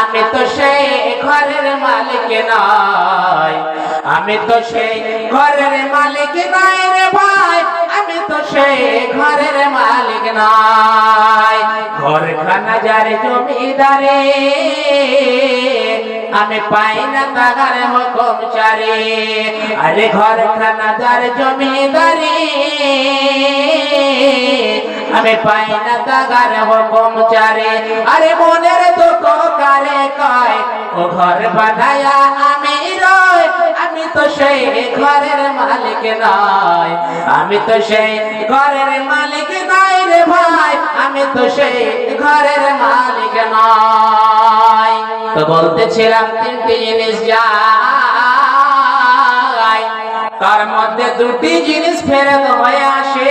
আমি তো সেই ঘরের মালিক নয়। আমি তো সেই ঘরের মালিক নয় রে ভাই। আমি তো সেই ঘরের মালিক নয়। ঘর খানা যার জমিদারে, আমি পাই না তাগার হুকুম চারে। আরে ঘর খানা যার জমিদারি আমি পাই না তাগার হুকুম চারে আরে মনের দুঃখ কারে কয়? ও ঘর বানায়া আমি রই। আমি তো সেই ঘরের মালিক নয়। আমি তো সেই ঘরের মালিক নয় রে ভাই। আমি তো সেই ঘরের মালিক নয়। তো বলতেছিলাম, তিনটি জিনিস যাই তার মধ্যে দুটি জিনিস ফেরত হয়ে আসে।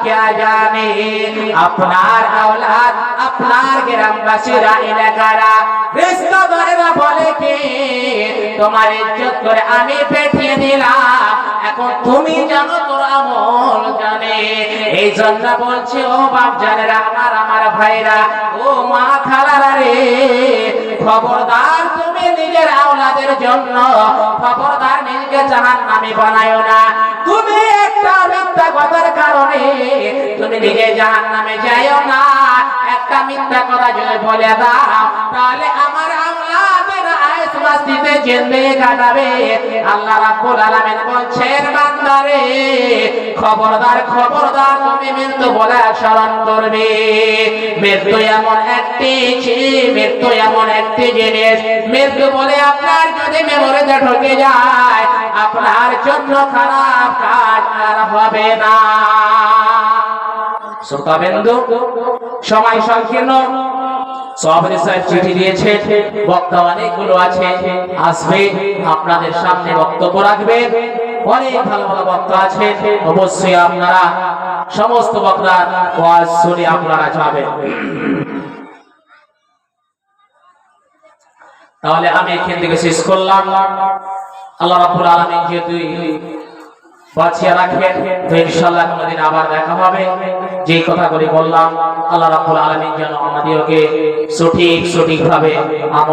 क्या जाने আপনার আওলাদ আপনার গ্রামবাসীরা এলাকারা রিস্তাদারেরা বলে কি তোমার ইজ্জত করে আমি পেঠিয়ে দিলাম এখন তুমি জানো তোর আমল জানে এই জন্য বলছে ও বাপ জানেরা আমার আমার ভাইরা ও মা খালারা রে খবরদার তুমি নিজের আওলাদের জন্য খবরদার নিজেকে জাহান নামে বানায়ো না তুমি একটা মিথ্যা কথার কারণে তুমি নিজে জাহান নামে যাইও না, একটা মিথ্যা কথা যদি বলে দাও, তাহলে জিন্দেগি কাটাবে। আল্লাহ রাব্বুল আলামিন বলছেন, বান্দারে, খবরদার খবরদার, তুমি মৃত্যু বলে করবে। মৃত্যু এমন একটি মৃত্যু এমন একটি জিনিস। মৃত্যু বলে আপনার যদি মেমোরিতে ঢুকে যায়, আপনার জন্য খারাপ কাজ আর হবে না। শ্রোতাবিন্দু, সময় সংকীর্ণ। সভাপতি সাহেব চিঠি দিয়েছে। বক্তা অনেকগুলো আছে। আসবে, আপনাদের সামনে বক্তব্য রাখবে। অনেক ভালো ভালো বক্তা আছে। অবশ্যই আপনারা সমস্ত বক্তার ওয়াজ শুনে আপনারা যাবেন। তাহলে আমি এখান থেকে শেষ করলাম। আল্লাহ রাব্বুল আলামিন যেহেতু বাঁচিয়ে রাখবেন। তো ইনশাআল্লাহ কোনোদিন আবার দেখা হবে। যে কথাগুলি বললাম, আল্লাহ রাব্বুল আলামিন যেন আমাদেরকে সঠিক, সঠিকভাবে